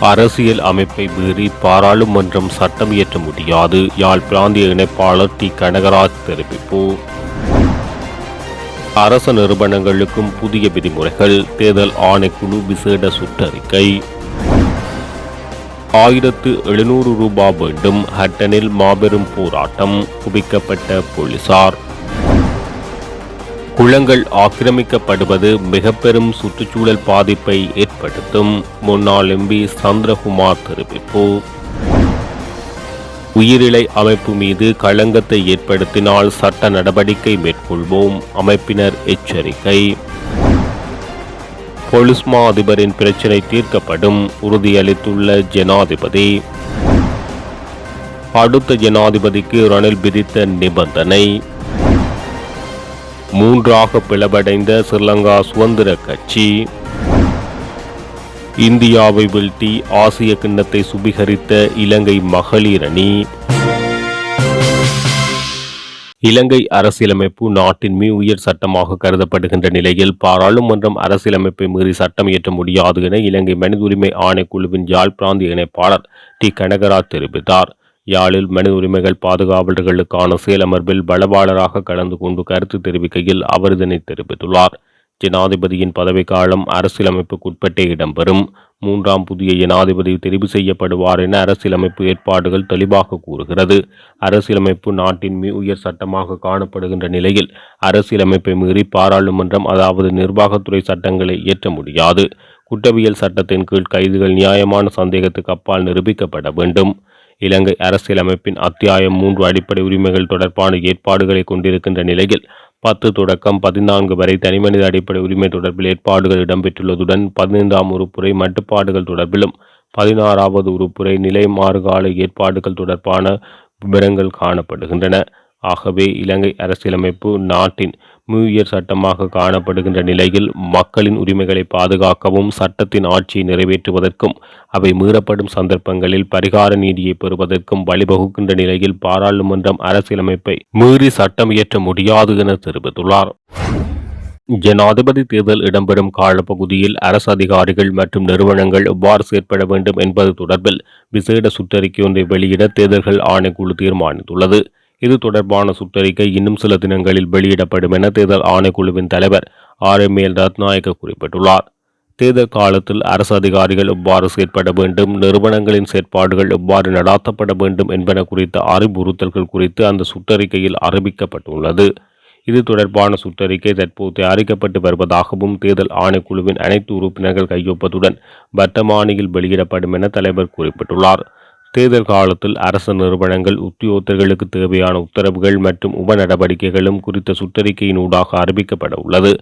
அரசியல் அமைப்பை மீறி பாராளுமன்றம் சட்டம் இயற்ற முடியாது. யாழ் பிராந்திய இணைப்பாளர் டி. கனகராஜ் தெரிவிப்பு. அரச நிறுவனங்களுக்கும் புதிய விதிமுறைகள். தேர்தல் ஆணைக்குழு விசேட சுற்றறிக்கை. ஆயிரத்து எழுநூறு ரூபாய் வேண்டும் ஹட்டனில் மாபெரும் போராட்டம். குவிக்கப்பட்ட போலீசார். குளங்கள் ஆக்கிரமிக்கப்படுவது மிக பெரும் சுற்றுச்சூழல் பாதிப்பை ஏற்படுத்தும். முன்னாள் எம்பி சந்திரகுமார் தெரிவிப்பு. உயிரிழை அமைப்பு மீது களங்கத்தை ஏற்படுத்தினால் சட்ட நடவடிக்கை மேற்கொள்வோம் அமைப்பினர் எச்சரிக்கை. பொலிஸ்மா அதிபரின் பிரச்சினை தீர்க்கப்படும் உறுதியளித்துள்ள ஜனாதிபதி. அடுத்த ஜனாதிபதிக்கு ரணில் விதித்த நிபந்தனை. மூன்றாக பிளவடைந்த ஸ்ரீலங்கா சுதந்திர கட்சி. இந்தியாவை வீழ்த்தி ஆசிய கிண்ணத்தை சுபிகரித்த இலங்கை மகளிர் அணி. இலங்கை அரசியலமைப்பு நாட்டின் மீ உயர் சட்டமாக கருதப்படுகின்ற நிலையில் பாராளுமன்றம் அரசியலமைப்பை மீறி சட்டம் இயற்ற முடியாது என இலங்கை மனித உரிமை ஆணைக்குழுவின் யாழ் பிராந்திய இணைப்பாளர் டி கனகராஜ் தெரிவித்தார். யாழில் மனித உரிமைகள் பாதுகாவலர்களுக்கான செயலமர்வில் பலவாளராக கலந்து கொண்டு கருத்து தெரிவிக்கையில் அவர் இதனை தெரிவித்துள்ளார். ஜனாதிபதியின் பதவிக்காலம் அரசியலமைப்புக்குட்பட்டே இடம்பெறும். மூன்றாம் புதிய ஜனாதிபதி தெரிவு செய்யப்படுவார் என அரசியலமைப்பு ஏற்பாடுகள் தெளிவாக கூறுகிறது. அரசியலமைப்பு நாட்டின் மீ உயர் சட்டமாக காணப்படுகின்ற நிலையில் அரசியலமைப்பை மீறி பாராளுமன்றம் அதாவது நிர்வாகத்துறை சட்டங்களை இயற்ற முடியாது. குற்றவியல் சட்டத்தின் கீழ் கைதுகள் நியாயமான சந்தேகத்துக்கு அப்பால் நிரூபிக்கப்பட வேண்டும். இலங்கை அரசியலமைப்பின் அத்தியாயம் மூன்று அடிப்படை உரிமைகள் தொடர்பான ஏற்பாடுகளை கொண்டிருக்கின்ற நிலையில் பத்து தொடக்கம் பதினான்கு வரை தனிமனித அடிப்படை உரிமை தொடர்பில் ஏற்பாடுகள் இடம்பெற்றுள்ளதுடன் பதினைந்தாம் உறுப்புரை மட்டுப்பாடுகள் தொடர்பிலும் பதினாறாவது உறுப்புரை நிலை மாறுகால ஏற்பாடுகள் தொடர்பான விவரங்கள் காணப்படுகின்றன. ஆகவே இலங்கை அரசியலமைப்பு நாட்டின் நியூ இயர் சட்டமாக காணப்படுகின்ற நிலையில் மக்களின் உரிமைகளை பாதுகாக்கவும் சட்டத்தின் ஆட்சியை நிறைவேற்றுவதற்கும் அவை மீறப்படும் சந்தர்ப்பங்களில் பரிகார நீதியை பெறுவதற்கும் வழிவகுக்கின்ற நிலையில் பாராளுமன்றம் அரசியலமைப்பை மீறி சட்டம் இயற்ற முடியாது என தெரிவித்துள்ளார். ஜனாதிபதி தேர்தல் இடம்பெறும் காலப்பகுதியில் அரசு அதிகாரிகள் மற்றும் நிறுவனங்கள் எவ்வாறு செயற்பட வேண்டும் என்பது தொடர்பில் விசேட சுற்றறிக்கை ஒன்றை வெளியிட தேர்தல்கள் ஆணைக்குழு தீர்மானித்துள்ளது. இது தொடர்பான சுற்றறிக்கை இன்னும் சில தினங்களில் வெளியிடப்படும் என தேர்தல் ஆணைக்குழுவின் தலைவர் ஆர். எம். எல். ரத்நாயக்க குறிப்பிட்டுள்ளார். தேர்தல் காலத்தில் அரசு அதிகாரிகள் எவ்வாறு செயற்பட வேண்டும் நிறுவனங்களின் செயற்பாடுகள் எவ்வாறு நடாத்தப்பட வேண்டும் என்பன குறித்த அறிவுறுத்தல்கள் குறித்து அந்த சுற்றறிக்கையில் அறிவிக்கப்பட்டுள்ளது. இது தொடர்பான சுற்றறிக்கை தற்போது தயாரிக்கப்பட்டு வருவதாகவும் தேர்தல் ஆணைக்குழுவின் அனைத்து உறுப்பினர்கள் கையொப்பத்துடன் வர்த்தமானியில் வெளியிடப்படும் என தலைவர் குறிப்பிட்டுள்ளார். தேர்தல் காலத்தில் அரசு நிறுவனங்கள் உத்தியோகத்தர்களுக்கு தேவையான உத்தரவுகள் மற்றும் உப நடவடிக்கைகளும் குறித்த சுற்றறிக்கையினூடாக அறிவிக்கப்பட உள்ளது.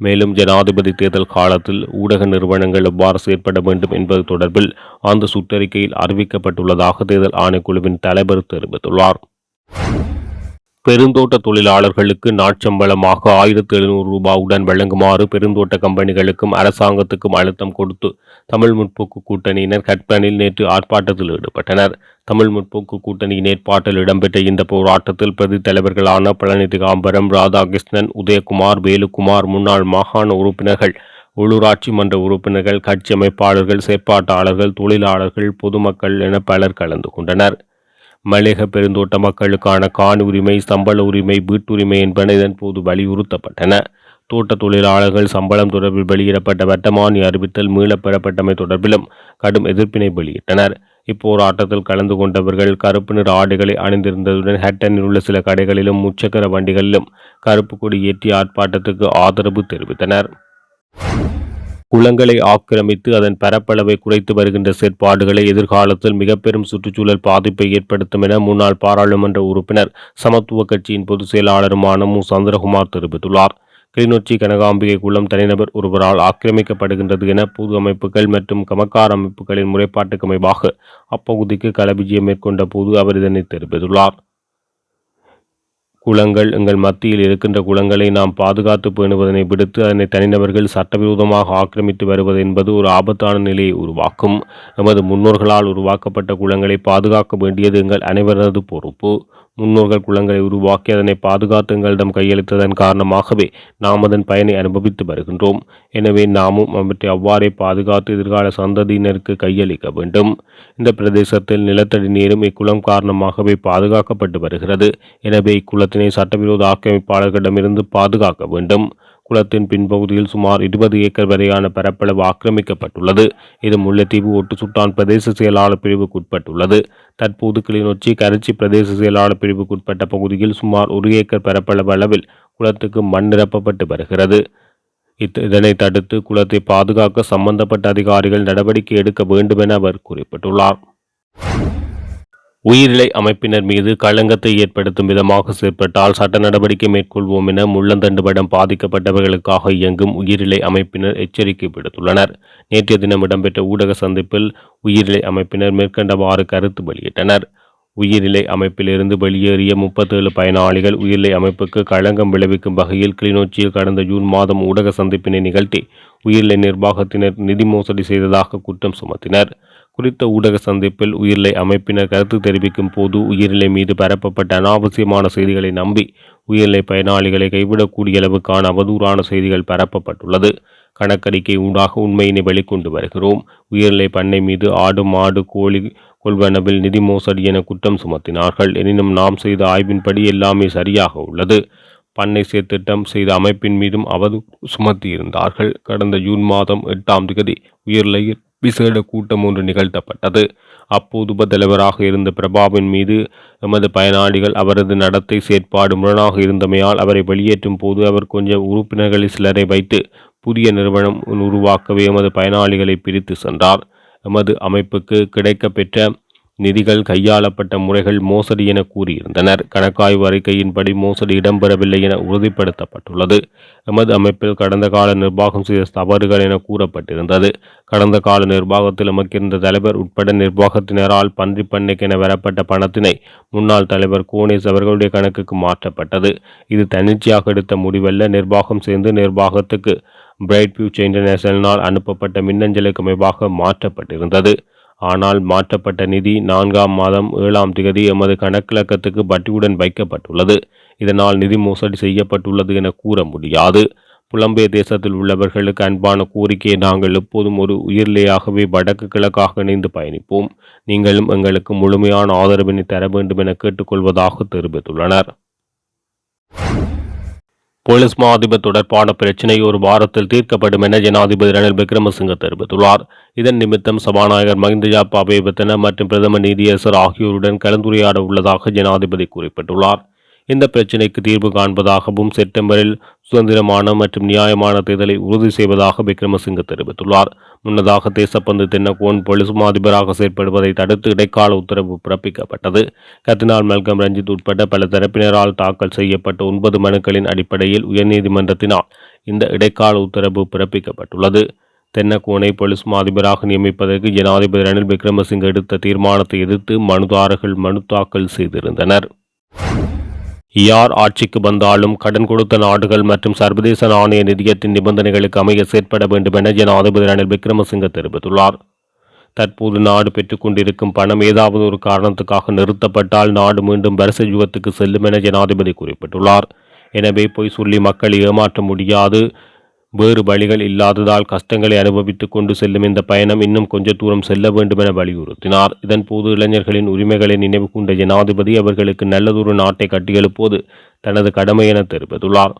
மேலும் ஜனாதிபதி தேர்தல் காலத்தில் ஊடக நிறுவனங்கள் எவ்வாறு செயற்பட வேண்டும் என்பது தொடர்பில் அந்த சுற்றறிக்கையில் அறிவிக்கப்பட்டுள்ளதாக தேர்தல் ஆணைக்குழுவின் தலைவர் தெரிவித்துள்ளார். பெருந்தோட்ட தொழிலாளர்களுக்கு நாட்சம்பளமாக ஆயிரத்தி எழுநூறு ரூபாவுடன் வழங்குமாறு பெருந்தோட்ட கம்பெனிகளுக்கும் அரசாங்கத்துக்கும் அழுத்தம் கொடுத்து தமிழ் முற்போக்கு கூட்டணியினர் கட்பனில் நேற்று ஆர்ப்பாட்டத்தில் ஈடுபட்டனர். தமிழ் முற்போக்கு கூட்டணியின் ஏற்பாட்டில் இடம்பெற்ற இந்த போராட்டத்தில் பிரதி தலைவர்களான பழனி திகாம்பரம் ராதாகிருஷ்ணன் உதயகுமார் வேலுக்குமார் முன்னாள் மாகாண உறுப்பினர்கள் உள்ளூராட்சி மன்ற உறுப்பினர்கள் கட்சி அமைப்பாளர்கள் செயற்பாட்டாளர்கள் தொழிலாளர்கள் பொதுமக்கள் என பலர் கலந்து கொண்டனர். மலேக பெருந்தோட்ட மக்களுக்கான காணி உரிமை சம்பள உரிமை வீட்டுரிமை என்பன இதன் போது வலியுறுத்தப்பட்டன. தோட்ட தொழிலாளர்கள் சம்பளம் தொடர்பில் வெளியிடப்பட்ட வட்டமானி அறிவித்தல் மீளப் பெறப்பட்டமை தொடர்பிலும் கடும் எதிர்ப்பினை வெளியிட்டனர். இப்போராட்டத்தில் கலந்து கொண்டவர்கள் கருப்பு நிற ஆடைகளை அணிந்திருந்ததுடன் ஹட்டனில் உள்ள சில கடைகளிலும் முச்சக்கர வண்டிகளிலும் கருப்பு கொடி ஏற்றி ஆர்ப்பாட்டத்துக்கு ஆதரவு தெரிவித்தனர். குளங்களை ஆக்கிரமித்து அதன் பரப்பளவை குறைத்து வருகின்ற செயற்பாடுகளை எதிர்காலத்தில் மிக பெரும் சுற்றுச்சூழல் பாதிப்பை ஏற்படுத்தும் என முன்னாள் பாராளுமன்ற உறுப்பினர் சமத்துவ கட்சியின் பொதுச் செயலாளருமான மு. சந்திரகுமார் தெரிவித்துள்ளார். கிளிநொச்சி கனகாம்பிகை குளம் தனிநபர் ஒருவரால் ஆக்கிரமிக்கப்படுகின்றது என பொது அமைப்புகள் மற்றும் கமக்கார் அமைப்புகளின் முறைப்பாட்டுக்கு அமைவாக அப்பகுதிக்கு களவிஜயம் மேற்கொண்ட போது அவர் இதனை தெரிவித்துள்ளார். குளங்கள் எங்கள் மத்தியில் இருக்கின்ற குளங்களை நாம் பாதுகாத்து பேணுவதனை விடுத்து அதனை தனிநபர்கள் சட்டவிரோதமாக ஆக்கிரமித்து வருவது என்பது ஒரு ஆபத்தான நிலையை உருவாக்கும். எமது முன்னோர்களால் உருவாக்கப்பட்ட குளங்களை பாதுகாக்க வேண்டியது எங்கள் அனைவரது பொறுப்பு. முன்னோர்கள் குளங்களை உருவாக்கி அதனை பாதுகாத்து எங்களிடம் கையளித்ததன் காரணமாகவே நாம் அதன் பயனை அனுபவித்து வருகின்றோம். எனவே நாமும் அவற்றை அவ்வாறே பாதுகாத்து எதிர்கால சந்ததியினருக்கு கையளிக்க வேண்டும். இந்த பிரதேசத்தில் நிலத்தடி நீரும் இக்குளம் காரணமாகவே பாதுகாக்கப்பட்டு வருகிறது. எனவே இக்குளத்தினை சட்டவிரோத ஆக்கிரமிப்பாளர்களிடமிருந்து பாதுகாக்க வேண்டும். குளத்தின் பின்பகுதியில் சுமார் இருபது ஏக்கர் வரையான பரப்பளவு ஆக்கிரமிக்கப்பட்டுள்ளது. இது முல்லைத்தீவு ஒட்டு சுட்டான் பிரதேச செயலாளர் பிரிவுக்குட்பட்டுள்ளது. தற்போது கிளிநொச்சி கரைச்சி பிரதேச செயலாளர் பிரிவுக்குட்பட்ட பகுதியில் சுமார் ஒரு ஏக்கர் பரப்பளவு அளவில் குளத்துக்கு மண் நிரப்பப்பட்டு வருகிறது. இதனை தடுத்து குளத்தை பாதுகாக்க சம்பந்தப்பட்ட அதிகாரிகள் நடவடிக்கை எடுக்க வேண்டும் என அவர் குறிப்பிட்டுள்ளார். உயிரிழை அமைப்பினர் மீது களங்கத்தை ஏற்படுத்தும் விதமாக செயற்பட்டால் சட்ட நடவடிக்கை மேற்கொள்வோம் என முள்ளந்தண்டு படம் பாதிக்கப்பட்டவர்களுக்காக இயங்கும் உயிரிழை அமைப்பினர் எச்சரிக்கை விடுத்துள்ளனர். நேற்றைய தினம் இடம்பெற்ற ஊடக சந்திப்பில் உயிரிழை அமைப்பினர் மேற்கண்டவாறு கருத்து வெளியிட்டனர். உயிர்நிலை அமைப்பிலிருந்து வெளியேறிய முப்பத்தேழு பயனாளிகள் உயிரிழை அமைப்புக்கு களங்கம் விளைவிக்கும் வகையில் கிளிநொச்சியில் கடந்த ஜூன் மாதம் ஊடக சந்திப்பினை நிகழ்த்தி உயிரிழை நிர்வாகத்தினர் நிதி மோசடி செய்ததாக குற்றம் சுமத்தினர். குறித்த ஊடக சந்திப்பில் உயிரிழை அமைப்பினர் கருத்து தெரிவிக்கும் போது உயிர்நிலை மீது பரப்பப்பட்ட அனாவசியமான செய்திகளை நம்பி உயிரிழை பயனாளிகளை கைவிடக்கூடிய அளவுக்கான அவதூறான செய்திகள் பரப்பப்பட்டுள்ளது. கணக்கறிக்கை ஊடாக உண்மையினை வெளிக்கொண்டு வருகிறோம். உயிர்நிலை பண்ணை மீது ஆடு மாடு கோழி கொள்வனவில் நிதி மோசடி என குற்றம் சுமத்தினார்கள். எனினும் நாம் செய்த ஆய்வின்படி எல்லாமே சரியாக உள்ளது. பண்ணை சேர்த்திட்டம் செய்த அமைப்பின் மீதும் அவதூறு சுமத்தியிருந்தார்கள். கடந்த ஜூன் மாதம் எட்டாம் தேதி உயிர்லையில் விசேட கூட்டம் ஒன்று நிகழ்த்தப்பட்டது. அப்போது தலைவராக இருந்த பிரபாவின் மீது எமது பயனாளிகள் அவரது நடத்தை செயற்பாடு முரணாக இருந்தமையால் அவரை வெளியேற்றும் போது அவர் கொஞ்சம் உறுப்பினர்களில் சிலரை வைத்து புதிய நிறுவனம் உருவாக்கவே எமது பயனாளிகளை பிரித்து சென்றார். எமது அமைப்புக்கு கிடைக்கப்பெற்ற நிதிகள் கையாளப்பட்ட முறைகள் மோசடி என கூறியிருந்தனர். கணக்காய்வு அறிக்கையின்படி மோசடி இடம்பெறவில்லை என உறுதிப்படுத்தப்பட்டுள்ளது. எமது அமைப்பில் கடந்த கால நிர்வாகம் செய்த தவறுகள் என கூறப்பட்டிருந்தது. கடந்த கால நிர்வாகத்தில் எமக்கிருந்த தலைவர் உட்பட நிர்வாகத்தினரால் பன்றி பண்ணைக்கென வரப்பட்ட பணத்தினை முன்னாள் தலைவர் கோனேஸ் அவர்களுடைய கணக்குக்கு மாற்றப்பட்டது. இது தன்னிச்சையாக எடுத்த முடிவல்ல. நிர்வாகம் சேர்ந்து நிர்வாகத்துக்கு பிரைட் ஃபியூச்சர் இன்டர்நேஷனலினால் அனுப்பப்பட்ட மின்னஞ்சலுக்கு அமைவாக மாற்றப்பட்டிருந்தது. ஆனால் மாற்றப்பட்ட நிதி நான்காம் மாதம் ஏழாம் திகதி எமது கணக்கிலக்கத்துக்கு வட்டியுடன் வைக்கப்பட்டுள்ளது. இதனால் நிதி மோசடி செய்யப்பட்டுள்ளது என கூற முடியாது. புலம்பெயர் தேசத்தில் உள்ளவர்களுக்கு அன்பான கோரிக்கையை நாங்கள் எப்போதும் ஒரு உயிர்லையாகவே வடக்கு கிழக்காக இணைந்து பயணிப்போம். நீங்களும் எங்களுக்கு முழுமையான ஆதரவினை தர வேண்டும் என கேட்டுக்கொள்வதாக தெரிவித்துள்ளனர். போலீஸ் மா அதிபர் தொடர்பான பிரச்சினை ஒரு வாரத்தில் தீர்க்கப்படும் என ஜனாதிபதி ரணில் விக்ரமசிங்க தெரிவித்துள்ளார். இதன் நிமித்தம் சபாநாயகர் மஹிந்த ஜாபாபேபத்தன மற்றும் பிரதம நீதியரசர் ஆகியோருடன் கலந்துரையாட உள்ளதாக ஜனாதிபதி குறிப்பிட்டுள்ளார். இந்த பிரச்சினைக்கு தீர்வு காண்பதாகவும் செப்டம்பரில் சுதந்திரமான மற்றும் நியாயமான தேர்தலை உறுதி செய்வதாக விக்ரமசிங்க தெரிவித்துள்ளார். முன்னதாக தேசப்பந்து தென்னகோன் போலீஸ் மாதிபராக செயற்படுவதை தடுத்து இடைக்கால உத்தரவு பிறப்பிக்கப்பட்டது. கத்தினால் மல்கம் ரஞ்சித் உட்பட பல தரப்பினரால் தாக்கல் செய்யப்பட்ட ஒன்பது மனுக்களின் அடிப்படையில் உயர்நீதிமன்றத்தினால் இந்த இடைக்கால உத்தரவு பிறப்பிக்கப்பட்டுள்ளது. தென்னகோனை போலீஸ் மாதிபராக நியமிப்பதற்கு ஜனாதிபதி ரணில் விக்ரமசிங்க எடுத்த தீர்மானத்தை எதிர்த்து மனுதாரர்கள் மனு தாக்கல் செய்திருந்தனர். யார் ஆட்சிக்கு வந்தாலும் கடன் கொடுத்த நாடுகள் மற்றும் சர்வதேச நாணய நிதியத்தின் நிபந்தனைகளுக்கு அமைய செயற்பட வேண்டும் என ஜனாதிபதி ரணில் விக்ரமசிங்க தெரிவித்துள்ளார். தற்போது நாடு பெற்றுக்கொண்டிருக்கும் பணம் ஏதாவது ஒரு காரணத்துக்காக நிறுத்தப்பட்டால் நாடு மீண்டும் வரிசை யுகத்துக்கு செல்லும் என ஜனாதிபதி குறிப்பிட்டுள்ளார். எனவே பொய் சொல்லி மக்களை ஏமாற்ற முடியாது. வேறு வழிகள் இல்லாததால் கஷ்டங்களை அனுபவித்துக் கொண்டு செல்லும் இந்த பயணம் இன்னும் கொஞ்ச தூரம் செல்ல வேண்டும் என வலியுறுத்தினார் இதன்போது இளைஞர்களின் உரிமைகளை நினைவு கொண்ட ஜனாதிபதி அவர்களுக்கு நல்லதொரு நாட்டை கட்டியெழுப்போது தனது கடமை என தெரிவித்துள்ளார்.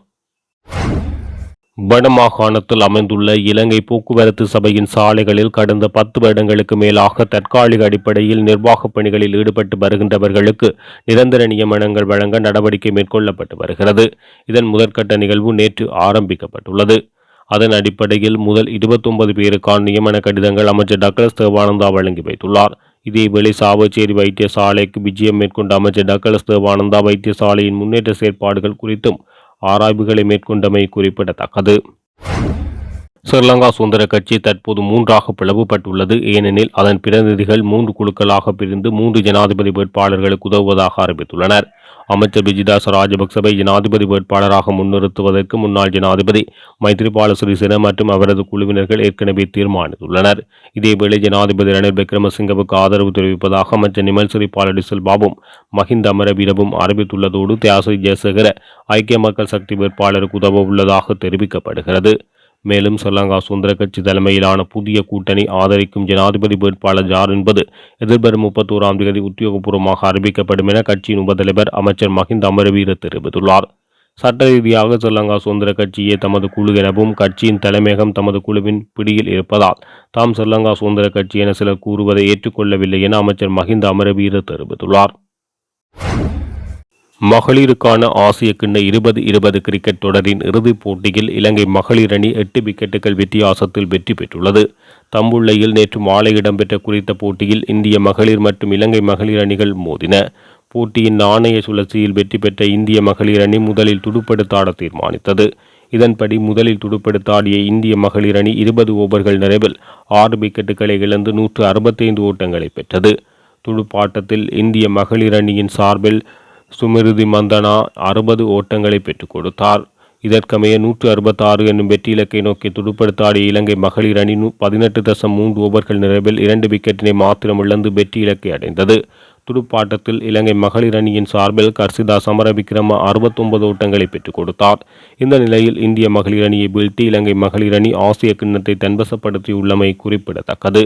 வடமாகாணத்தில் அமைந்துள்ள இலங்கை போக்குவரத்து சபையின் சாலைகளில் கடந்த பத்து வருடங்களுக்கு மேலாக தற்காலிக அடிப்படையில் நிர்வாகப் பணிகளில் ஈடுபட்டு வருகின்றவர்களுக்கு நிரந்தர நியமனங்கள் வழங்க நடவடிக்கை மேற்கொள்ளப்பட்டு வருகிறது. இதன் முதற்கட்ட நிகழ்வு நேற்று ஆரம்பிக்கப்பட்டுள்ளது. அதன் அடிப்படையில் முதல் 29 பேருக்கான நியமன கடிதங்கள் அமைச்சர் டக்ளஸ் தேவானந்தா வழங்கி வைத்துள்ளார். இதேவேளை சாவச்சேரி வைத்தியசாலைக்கு விஜயம் மேற்கொண்ட அமைச்சர் டக்ளஸ் தேவானந்தா வைத்தியசாலையின் முன்னேற்ற செயற்பாடுகள் குறித்தும் ஆராய்வுகளை மேற்கொண்டமை குறிப்பிடத்தக்கது. ஸ்ரீலங்கா சுதந்திர கட்சி தற்போது மூன்றாக பிளவுபட்டுள்ளது. ஏனெனில் அதன் பிரதிநிதிகள் மூன்று குழுக்களாக பிரிந்து மூன்று ஜனாதிபதி வேட்பாளர்களுக்கு உதவுவதாக அறிவித்துள்ளனர். அமைச்சர் விஜிதாச ராஜபக்சவை ஜனாதிபதி வேட்பாளராக முன்னிறுத்துவதற்கு முன்னாள் ஜனாதிபதி மைத்ரிபால சிறிசேன மற்றும் அவரது குழுவினர்கள் ஏற்கனவே தீர்மானித்துள்ளனர். இதேவேளை ஜனாதிபதி ரணில் விக்ரமசிங்கவுக்கு ஆதரவு தெரிவிப்பதாக அமைச்சர் நிமல் சிறிபால டிசில்பாவும் மஹிந்த அமரவீரவும் அறிவித்துள்ளதோடு தியாசி ஜெயசேகர ஐக்கிய மக்கள் சக்தி வேட்பாளருக்கு உதவ உள்ளதாக தெரிவிக்கப்படுகிறது. மேலும் ஸ்ரீலங்கா சுதந்திர கட்சி தலைமையிலான புதிய கூட்டணி ஆதரிக்கும் ஜனாதிபதி வேட்பாளர் யார் என்பது எதிர்வரும் முப்பத்தோராம் தேதி உத்தியோகபூர்வமாக அறிவிக்கப்படும் என கட்சியின் உபதலைவர் அமைச்சர் மஹிந்த அமரவீர தெரிவித்துள்ளார். சட்ட ரீதியாக ஸ்ரீலங்கா சுதந்திர கட்சியே தமது குழு எனவும் கட்சியின் தலைமையகம் தமது குழுவின் பிடியில் இருப்பதால் தாம் ஸ்ரீலங்கா சுதந்திர கட்சி என சிலர் கூறுவதை ஏற்றுக்கொள்ளவில்லை என அமைச்சர் மஹிந்த அமரவீர தெரிவித்துள்ளார். மகளிருக்கான ஆசிய கிண்ண இருபது இருபது கிரிக்கெட் தொடரின் இறுதிப் போட்டியில் இலங்கை மகளிர் அணி எட்டு விக்கெட்டுகள் வித்தியாசத்தில் வெற்றி பெற்றுள்ளது. தம்புள்ளையில் நேற்று மாலை இடம்பெற்ற குறித்த போட்டியில் இந்திய மகளிர் மற்றும் இலங்கை மகளிர் அணிகள் மோதின. போட்டியின் நாணய சுழற்சியில் வெற்றி பெற்ற இந்திய மகளிர் அணி முதலில் துடுப்படுத்தாட தீர்மானித்தது. இதன்படி முதலில் துடுப்படுத்தாடிய இந்திய மகளிர் அணி இருபது ஓவர்கள் நிறைவில் ஆறு விக்கெட்டுகளை இழந்து நூற்று அறுபத்தைந்து ஓட்டங்களை பெற்றது. துடுப்பாட்டத்தில் இந்திய மகளிர் அணியின் சார்பில் சுமிருதி மந்தனா அறுபது ஓட்டங்களை பெற்றுக் கொடுத்தார். இதற்கமைய நூற்று அறுபத்தாறு என்னும் வெற்றி இலக்கை நோக்கி துடுப்படுத்தாடிய இலங்கை மகளிர் அணி பதினெட்டு தசம் மூன்று ஓவர்கள் நிறைவில் இரண்டு விக்கெட்டினை மாத்திரம் இழந்து வெற்றி இலக்கை அடைந்தது. துடுப்பாட்டத்தில் இலங்கை மகளிர் அணியின் சார்பில் கர்சிதா சமரவிக்ரம அறுபத்தொன்பது ஓட்டங்களை பெற்றுக் கொடுத்தார். இந்த நிலையில் இந்திய மகளிர் அணியை வீழ்த்தி இலங்கை மகளிர் அணி ஆசிய கிண்ணத்தை தன்வசப்படுத்தியுள்ளமை குறிப்பிடத்தக்கது.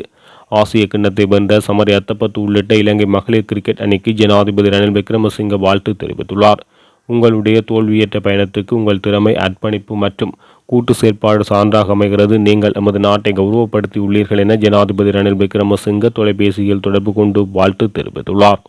ஆசிய கிண்ணத்தை வென்ற சமரி அத்தப்பத்து உள்ளிட்ட இலங்கை மகளிர் கிரிக்கெட் அணிக்கு ஜனாதிபதி ரணில் விக்ரமசிங்க வாழ்த்து தெரிவித்துள்ளார். உங்களுடைய தோல்வியற்ற பயணத்துக்கு உங்கள் திறமை அர்ப்பணிப்பு மற்றும் கூட்டு செயற்பாடு சான்றாக அமைகிறது. நீங்கள் எமது நாட்டை கௌரவப்படுத்தியுள்ளீர்கள் என ஜனாதிபதி ரணில் விக்ரமசிங்க தொலைபேசியில் தொடர்பு கொண்டு வாழ்த்து தெரிவித்துள்ளார்.